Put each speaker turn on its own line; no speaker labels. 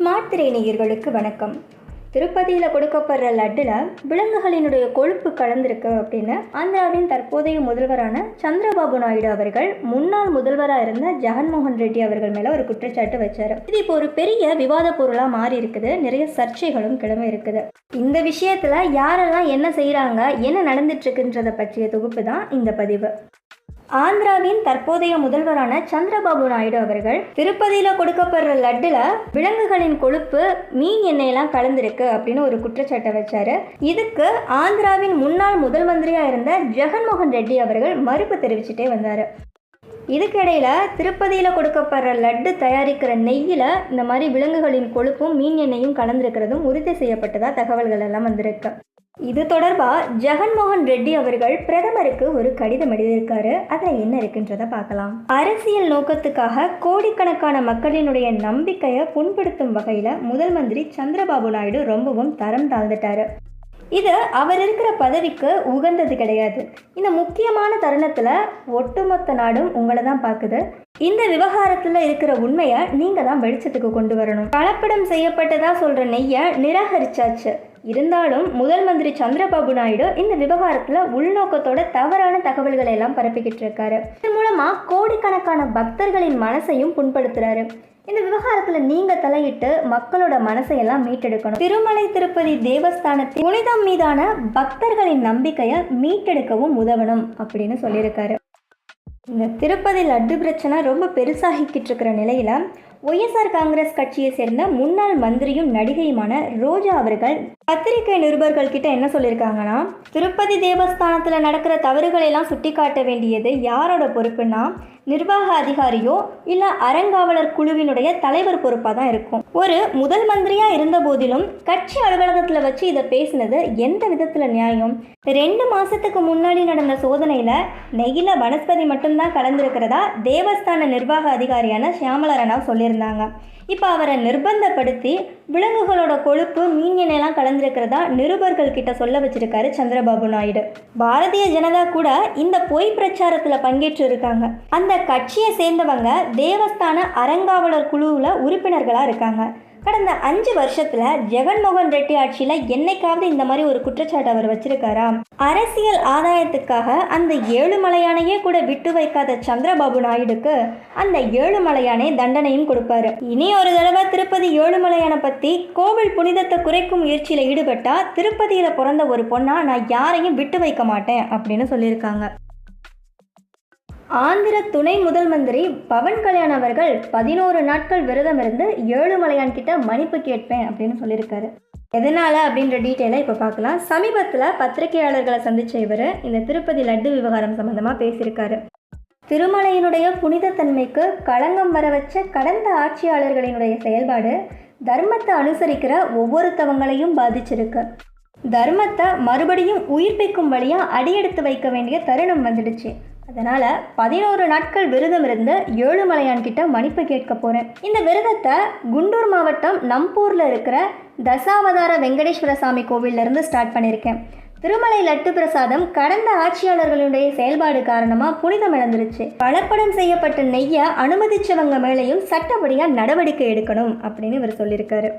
Smart திரை நேயர்களுக்கு வணக்கம். திருப்பதியில் கொடுக்கப்படுற லட்டில் விலங்குகளினுடைய கொழுப்பு கலந்திருக்கு அப்படின்னு ஆந்திராவின் தற்போதைய முதல்வரான சந்திரபாபு நாயுடு அவர்கள் முன்னாள் முதல்வராக இருந்த ஜெகன்மோகன் ரெட்டி அவர்கள் மேலே ஒரு குற்றச்சாட்டு வச்சார். இது இப்போ ஒரு பெரிய விவாத பொருளாக மாறி இருக்குது. நிறைய சர்ச்சைகளும் கிளம்பி இருக்குது. இந்த விஷயத்தில் யாரெல்லாம் என்ன செய்கிறாங்க என்ன நடந்துட்டு இருக்குன்றதை பற்றிய தொகுப்பு தான் இந்த பதிவு. ஆந்திராவின் தற்போதைய முதல்வரான சந்திரபாபு நாயுடு அவர்கள் திருப்பதியில் கொடுக்கப்படுற லட்டுல விலங்குகளின் கொழுப்பு மீன் எண்ணெயெல்லாம் கலந்துருக்கு அப்படின்னு ஒரு குற்றச்சாட்டை வச்சாரு. இதுக்கு ஆந்திராவின் முன்னாள் முதல் மந்திரியா இருந்த ஜெகன்மோகன் ரெட்டி அவர்கள் மறுப்பு தெரிவிச்சுட்டே வந்தாரு. இதுக்கிடையில் திருப்பதியில் கொடுக்கப்படுற லட்டு தயாரிக்கிற நெய்யில் இந்த மாதிரி விலங்குகளின் கொழுப்பும் மீன் எண்ணெயும் கலந்துருக்கிறதும் உறுதி செய்யப்பட்டதாக தகவல்கள் எல்லாம் வந்திருக்கு. இது தொடர்பாக ஜெகன்மோகன் ரெட்டி அவர்கள் பிரதமருக்கு ஒரு கடிதம் எழுதியிருக்காரு. அதில் என்ன இருக்குன்றதை பார்க்கலாம். அரசியல் நோக்கத்துக்காக கோடிக்கணக்கான மக்களினுடைய நம்பிக்கையை புண்படுத்தும் வகையில் முதல் மந்திரி சந்திரபாபு நாயுடு ரொம்பவும் தரம் தாழ்ந்துட்டாரு. இது அவர் இருக்கிற பதவிக்கு உகந்தது கிடையாது. இந்த முக்கியமான தருணத்தில் ஒட்டுமொத்த நாடும் உங்களை தான் பார்க்குது. இந்த விவகாரத்தில் இருக்கிற உண்மையை நீங்கள் தான் வெளிச்சத்துக்கு கொண்டு வரணும். கலப்படம் செய்யப்பட்டதா சொல்கிற நெய்யை நிராகரிச்சாச்சு. இருந்தாலும் முதல் மந்திரி சந்திரபாபு நாயுடு இந்த விவகாரத்தில் உள்நோக்கத்தோட தவறான தகவல்களை எல்லாம் பரப்பிக்கிட்டு இருக்காரு. இதன் மூலமாக கோடிக்கணக்கான பக்தர்களின் மனசையும் புண்படுத்துறாரு. இந்த விவகாரத்தில் நீங்க தலையிட்டு மக்களோட மனசையெல்லாம் மீட்டெடுக்கணும். திருமலை திருப்பதி தேவஸ்தானத்தின் புனிதம் மீதான பக்தர்களின் நம்பிக்கையை மீட்டெடுக்கவும் உதவணும் அப்படின்னு சொல்லியிருக்காரு. இந்த திருப்பதி லட்டு பிரச்சனை ரொம்ப பெருசாகிக்கிட்டு இருக்கிற நிலையில் ஒய்எஸ்ஆர் காங்கிரஸ் கட்சியை சேர்ந்த முன்னாள் மந்திரியும் நடிகையுமான ரோஜா அவர்கள் பத்திரிகை நிருபர்கள் கிட்ட என்ன சொல்லியிருக்காங்கன்னா திருப்பதி தேவஸ்தானத்தில் நடக்கிற தவறுகளை எல்லாம் சுட்டி காட்ட வேண்டியது யாரோட பொறுப்புன்னா நிர்வாக அதிகாரியோ இல்லை அறங்காவலர் குழுவினுடைய தலைவர் பொறுப்பாக தான் இருக்கும். ஒரு முதல் மந்திரியாக இருந்த போதிலும் கட்சி அலுவலகத்தில் வச்சு இதை பேசினது எந்த விதத்தில் நியாயம்? ரெண்டு மாதத்துக்கு முன்னாடி நடந்த சோதனையில் நெகில வனஸ்பதி மட்டும்தான் கலந்துருக்கிறதா தேவஸ்தான நிர்வாக அதிகாரியான ஷியாமலா ராணாவ் சொல்லியிருந்தாங்க. இப்போ அவரை நிர்பந்தப்படுத்தி விலங்குகளோட கொழுப்பு மீன் எண்ணெயெல்லாம் நடந்திருக்கிறதா நிருபர்கள் கிட்ட சொல்ல வச்சிருக்காரு சந்திரபாபு நாயுடு. பாரதிய ஜனதா கூட இந்த பொய் பிரச்சாரத்தில் பங்கேற்று இருக்காங்க. அந்த கட்சியை சேர்ந்தவங்க தேவஸ்தான அறங்காவலர் குழுவில் உறுப்பினர்களாக இருக்காங்க. கடந்த அஞ்சு வருஷத்துல ஜெகன்மோகன் ரெட்டி ஆட்சியில என்னைக்காவது இந்த மாதிரி ஒரு குற்றச்சாட்டு அவர் வச்சிருக்காரா? அரசியல் ஆதாயத்துக்காக அந்த ஏழுமலையானையே கூட விட்டு வைக்காத சந்திரபாபு நாயுடுக்கு அந்த ஏழுமலையானே தண்டனையும் கொடுப்பாரு. இனி ஒரு தடவை திருப்பதி ஏழுமலையானை பத்தி கோவில் புனிதத்தை குறைக்கும் முயற்சியில ஈடுபட்டா திருப்பதியில பிறந்த ஒரு பொண்ணா நான் யாரையும் விட்டு வைக்க மாட்டேன் அப்படின்னு சொல்லியிருக்காங்க. ஆந்திர துணை முதல் மந்திரி பவன் கல்யாண் அவர்கள் பதினோரு நாட்கள் விரதம் இருந்து ஏழுமலையான் கிட்ட மன்னிப்பு கேட்பேன் அப்படின்னு சொல்லியிருக்காரு. எதனால் அப்படின்ற டீட்டெயிலை இப்போ பார்க்கலாம். சமீபத்தில் பத்திரிகையாளர்களை சந்திச்ச இவர் இந்த திருப்பதி லட்டு விவகாரம் சம்மந்தமாக பேசியிருக்காரு. திருமலையினுடைய புனிதத்தன்மைக்கு களங்கம் வர வச்ச கடந்த ஆட்சியாளர்களினுடைய செயல்பாடு தர்மத்தை அனுசரிக்கிற ஒவ்வொருத்தவங்களையும் பாதிச்சிருக்கு. தர்மத்தை மறுபடியும் உயிர்ப்பிக்கும் வழியாக அடியெடுத்து வைக்க வேண்டிய தருணம் வந்துடுச்சு. அதனால் பதினோரு நாட்கள் விரதம் இருந்து ஏழுமலையான் கிட்ட மன்னிப்பு கேட்க போகிறேன் இந்த விரதத்தை குண்டூர் மாவட்டம் நம்பூரில் இருக்கிற தசாவதார வெங்கடேஸ்வர சாமி கோவிலிருந்து ஸ்டார்ட் பண்ணியிருக்கேன் திருமலை லட்டு பிரசாதம் கடந்த ஆட்சியாளர்களுடைய செயல்பாடு காரணமாக புனிதம் இழந்துருச்சு கலப்படம் செய்யப்பட்ட நெய்யை அனுமதிச்சவங்க மேலேயும் சட்டப்படியாக நடவடிக்கை எடுக்கணும் அப்படின்னு இவர் சொல்லியிருக்காரு.